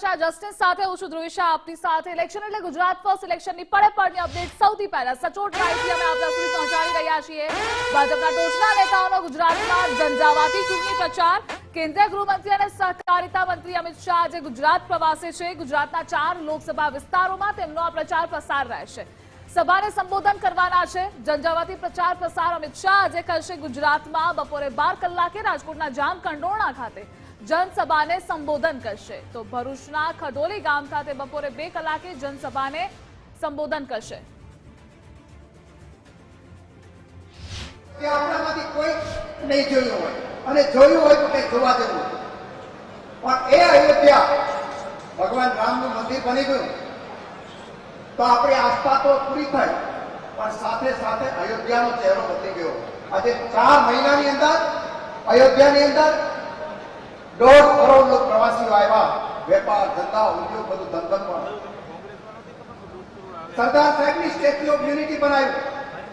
સમાચાર જસ્ટિસ સાથે હું છું ધ્રુવિશા આપની સાથે ઇલેક્શન એટલે ગુજરાત ફર્સ્ટ ઇલેક્શનની પડે પડની અપડેટ સૌથી પહેલા સચોટ માહિતી અમે આપના સુધી પહોંચાડી રહ્યા છીએ. ભાજપના ટોચના નેતાઓનો ગુજરાતમાં ઝંઝાવાતી ચૂંટણી પ્રચાર. કેન્દ્રીય ગૃહમંત્રી અને સહકારિતા મંત્રી અમિત શાહ આજે ગુજરાત પ્રવાસે છે. ગુજરાતના ચાર લોકસભા વિસ્તારોમાં તેમનો આ પ્રચાર પ્રસાર રહેશે. સભાને સંબોધન કરવાના છે. ઝંઝાવાતી પ્રચાર પ્રસાર અમિત શાહ આજે કરશે ગુજરાતમાં બપોરે બાર કલાકે રાજકોટના જામ કંડોરણા ખાતે. જનસભાને સંબોધન કરશે. તો ભરૂચના ખડોલી ગામ ખાતે બપોરે બે કલાકે જનસભાને સંબોધન કરશે. આપણામાંથી કોઈ નહીં જોયું હોય. અને જોયું હોય તો કંઈ જોવા જેવું પણ એ અયોધ્યા ભગવાન રામનું મંદિર બની ગયું. તો આપણી આસ્થા તો પૂરી થઈ. પણ સાથે સાથે અયોધ્યાનો ચહેરો બદલી ગયો. આજે ચાર મહિનાની અંદર, અયોધ્યાની અંદર દોઢ કરોડ લોક પ્રવાસીઓ આવ્યા. વેપાર, ધંધા, ઉદ્યોગ, બધું ધંધન સરદાર સાહેબની સ્ટેચ્યુ ઓફ યુનિટી બનાવ્યું.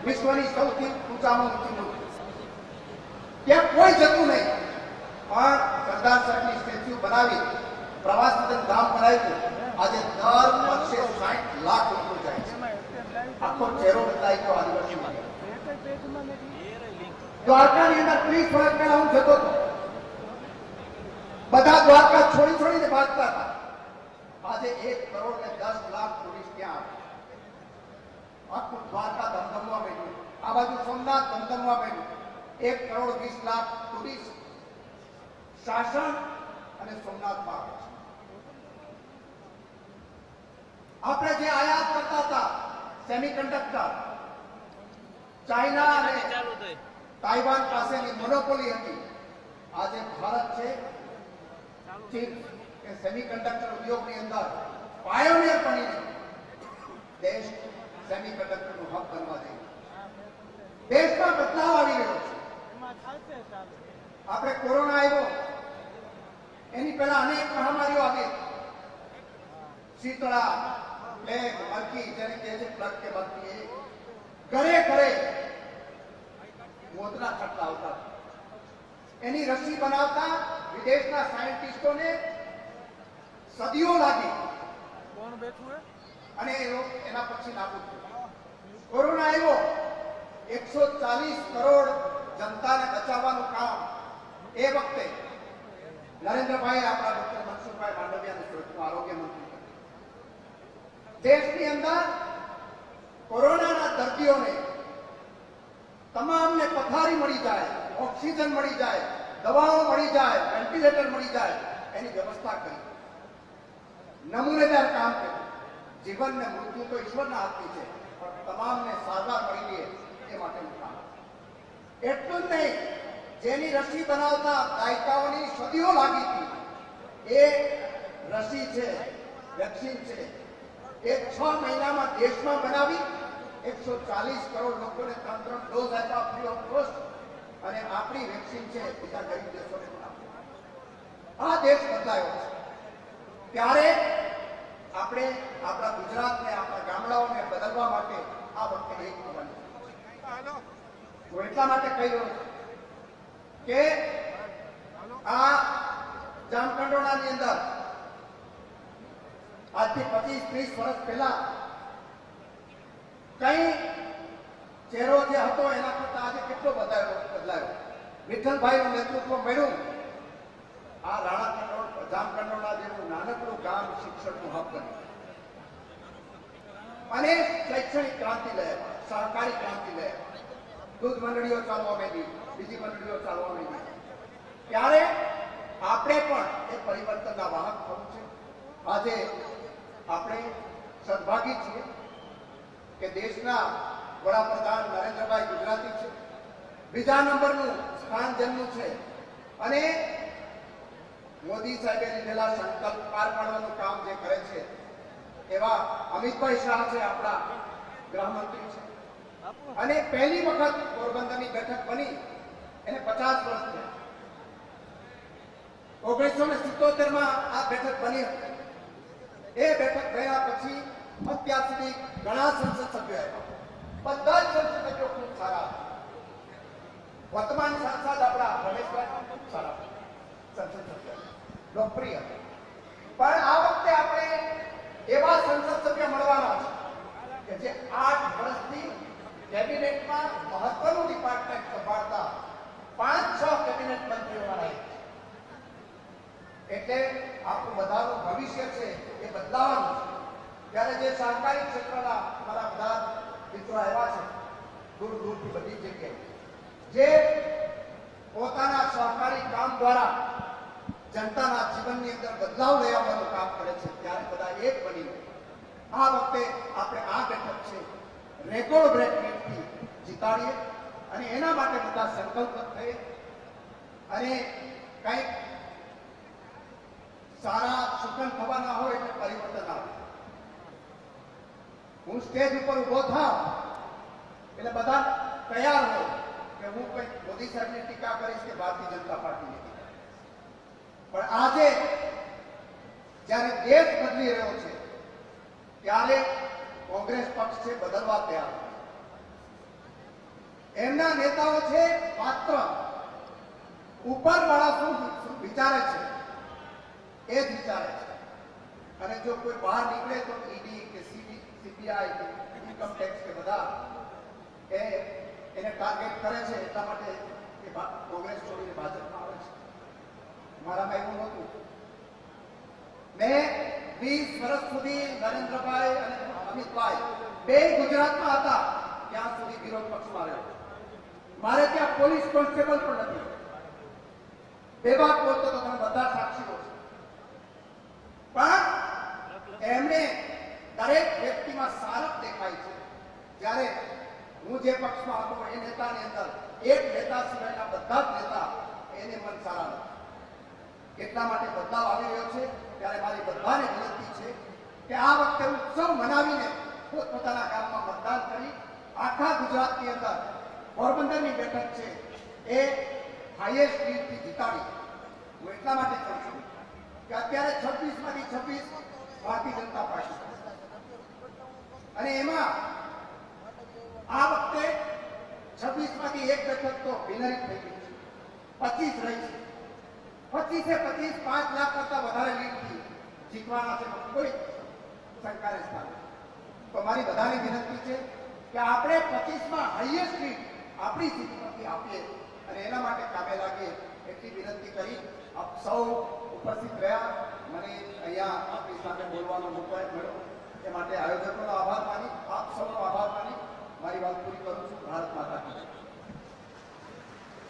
વિશ્વની સૌથી ઊંચામાં ઊંચી મૂર્તિ. ત્યાં કોઈ જતું નહીં. પણ સરદાર સાહેબની સ્ટેચ્યુ બનાવી પ્રવાસન ધામ બનાવ્યું આજે દર વર્ષે સાઠ લાખ લોકો જાય છે. આખો ચહેરો બદલાઈ ગયો આદિવાસી દ્વારકાની અંદર ત્રીસ વર્ષ પહેલા હું જતો હતો. બધા દ્વારકા છોડી છોડીને ભાગતા હતા. આજે એક કરોડ ને દસ લાખ ટુરિસ્ટ ત્યાં આવે આખું દ્વારકા ધમધમવા બેઠું આ બાજુ સોમનાથ ધમધમવા બેઠું એક કરોડ વીસ લાખ ટુરિસ્ટ શાસન અને સોમનાથમાં આવે છે. આપણે જે આયાત કરતા હતા સેમિકન્ડક્ટર ચાઇના અને તાઇવાન પાસેની મોનોપોલી હતી. આજે ભારત છે ચીન કે સેમિકન્ડક્ટર ઉદ્યોગની અંદર પાયોનિયર બનીને દેશ સેમિકન્ડક્ટરનું હબ બનવા જઈ દેશમાં બદલાવ આવી રહ્યો છે. આપણે કોરોના આવ્યો. એની પહેલા અનેક મહામારીઓ આવી. શીતળા પ્લેગ મરકી જેને કહે છે પ્લગ કે મરકી એ ઘરે ઘરે મોતના ખટલા આવતા. એની રસી બનાવતા વિદેશના સાયન્ટિસ્ટોને સદીઓ લાગી. અને એ અને એના પછી લાગુ થયો. કોરોના આવ્યો. એકસો ચાલીસ કરોડ જનતાને બચાવવાનું કામ એ વખતે નરેન્દ્રભાઈ આપણા ડોક્ટર મનસુખભાઈ માંડવિયાને સોચ્યું આરોગ્ય મંત્રી દેશની અંદર કોરોનાના દર્દીઓને તમામને પથારી મળી જાય ઓક્સિજન મળી જાય દવાઓ મળી જાય વેન્ટિલેટર મળી જાય, એની વ્યવસ્થા કરી. નમૂનેદાર કામ કર્યું. જીવન ને મૃત્યુ તો ઈશ્વરના હાથની છે, પણ તમામને સાજા મળી લે એ માટેનું કામ. એટલું જ નહીં, જેની રસી બનાવતા દાયકાઓની સદીઓ લાગી હતી, એ રસી છે, વેક્સિન છે. એ છ મહિનામાં દેશમાં બનાવી, એકસો ચાલીસ કરોડ લોકોને ત્રણ ત્રણ ડોઝ આપ્યા ફ્રી ઓફ કોસ્ટ અને આપણી વેક્સિન છે બીજા ગરીબ દેશોને આ દેશ બદલાયો છે. ત્યારે આપણે આપણા ગુજરાતને, આપણા ગામડાઓને બદલવા માટે આ વખતે એક થવાની હું એટલા માટે કહી રહ્યો કે આ જામકંડોળાની અંદર આજથી પચીસ, ત્રીસ વર્ષ પહેલા કઈ ચહેરો જે હતો એના કરતા આજે કેટલો બદલાયો બદલાયો. વિઠ્ઠલભાઈનું નેતૃત્વ મળ્યું. આ રાણા કંડોળ જામકંડોળા જેવું નાનકડું ગામ શિક્ષણનું હબ બન્યું. અને શૈક્ષણિક ક્રાંતિ લે સહકારી ક્રાંતિ લે દૂધ મંડળીઓ ચાલવા માંડી, બીજી મંડળીઓ ચાલવા માંડી. ત્યારે આપણે પણ એ પરિવર્તનના વાહક થવું છે. આજે આપણે સદભાગી છીએ કે દેશના વડાપ્રધાન નરેન્દ્રભાઈ ગુજરાતી છે. બીજા નંબરનું સ્થાન જેમનું છે. અને મોદી સાહેબે લીધેલા સંકલ્પ પાર પાડવાનું કામ જે કરે છે, એવા અમિતભાઈ શાહ છે આપણા ગૃહમંત્રી છે. અને પહેલી વખત પોરબંદરની બેઠક બની, એને પચાસ વર્ષ થયા. ઓગણીસો ને સિત્તોતેરમાં આ બેઠક બની હતી. એ બેઠક ગયા પછી અત્યાર સુધી ઘણા સંસદ સભ્યો આવ્યા. બધા જ સંશોધકો ખૂબ સારા વર્તમાન સાંસદ આપણા રમેશભાઈ ખૂબ સારા સંસદ સભ્ય લોકપ્રિય હતા. પણ આ વખતે આપણે એવા સંસદ સભ્ય મળવાના છે કે જે આઠ વર્ષથી કેબિનેટમાં મહત્વનું ડિપાર્ટમેન્ટ સંભાળતા પાંચ છ કેબિનેટ મંત્રીઓમાં રહે એટલે આપણું બધાનું ભવિષ્ય છે એ બદલાવાનું છે ત્યારે જે સહકારી ક્ષેત્રના મારા બધા મિત્રો આવ્યા છે દૂર દૂરથી બધી જગ્યાએ જે પોતાના સહકારી કામ દ્વારા જનતાના જીવનની અંદર બદલાવ લઈ આવવાનું કામ કરે છે, ત્યારે બધા એક બની આ વખતે આપણે આ બેઠક છે, રેકોર્ડ બ્રેક જીતાડીએ અને એના માટે બધા સંકલ્પ થઈએ અને કંઈક સારા સુકન થવાના હોય એટલે પરિવર્તન આવે. હું સ્ટેજ ઉપર ઊભો થાવ એટલે બધા તૈયાર હોય. મોદી સાહેબની ટીકા કરીશ કે ભારતીય જનતા પાર્ટીની ટીકા પણ આજે જ્યારે દેશ બદલી રહ્યો છે, ત્યારે કોંગ્રેસ પક્ષ છે બદલવા તૈયાર એમના નેતાઓ છે માત્ર ઉપરવાળા શું વિચારે છે? એ જ વિચારે છે. અને જો કોઈ બહાર નીકળે તો ઈડી કે સીબી, સીબીઆઈ કે ઇન્કમ ટેક્સ કે બધા એ એને ટાર્ગેટ કરે છે એટલા માટે કોંગ્રેસ છોડીને ભાજપમાં આવે છે. મારામાં એવું નહોતું. મેં વીસ વર્ષ સુધી નરેન્દ્રભાઈ અને અમિતભાઈ બે ગુજરાતમાં હતા, ત્યાં સુધી વિરોધ પક્ષમાં રહ્યો મારે ત્યાં પોલીસ કોન્સ્ટેબલ પણ નથી. બેબાક બોલતો તો તમે બધા સાક્ષીઓ છો. પણ એમને દરેક વ્યક્તિમાં સારપ દેખાય છે. જ્યારે હું જે પક્ષમાં હતો, એ નેતાની અંદર એક નેતા સિવાયના બધા જ નેતા એને મન સારા નથી. એટલા માટે બદલાવ આવી રહ્યો છે. ત્યારે મારી બધાને વિનંતી છે કે આ વખતે ઉત્સવ મનાવીને પોતપોતાના ગામમાં મતદાન કરી આખા ગુજરાતની અંદર પોરબંદરની બેઠક છે એ હાઈએસ્ટ લીડથી જીતાડી. હું એટલા માટે કહું છું કે અત્યારે છવ્વીસમાંથી છવ્વીસ ભારતીય જનતા પાર્ટી. અને એમાં આ વખતે છવ્વીસમાંથી એક દશક તો બિનહરીફ થઈ ગઈ છે. પચીસ રહી છે. પચીસે પચીસ, પાંચ લાખ કરતા વધારે લીડથી જીતવાના છે કોઈ સરકારે સ્થાન. તો મારી બધાની વિનંતી છે કે આપણે પચીસમાં હાઈએસ્ટ લીડ આપણી સીટમાંથી આપીએ અને એના માટે કામે લાગીએ એટલી વિનંતી કરી. આપ સૌ ઉપસ્થિત રહ્યા. મને અહીંયા આપની સાથે બોલવાનો મોકો મળ્યો. એ માટે આયોજકોનો આભાર માની, આપ સૌનો આભાર માની. મારી વાત પૂરી કરું છું. ભારત માતા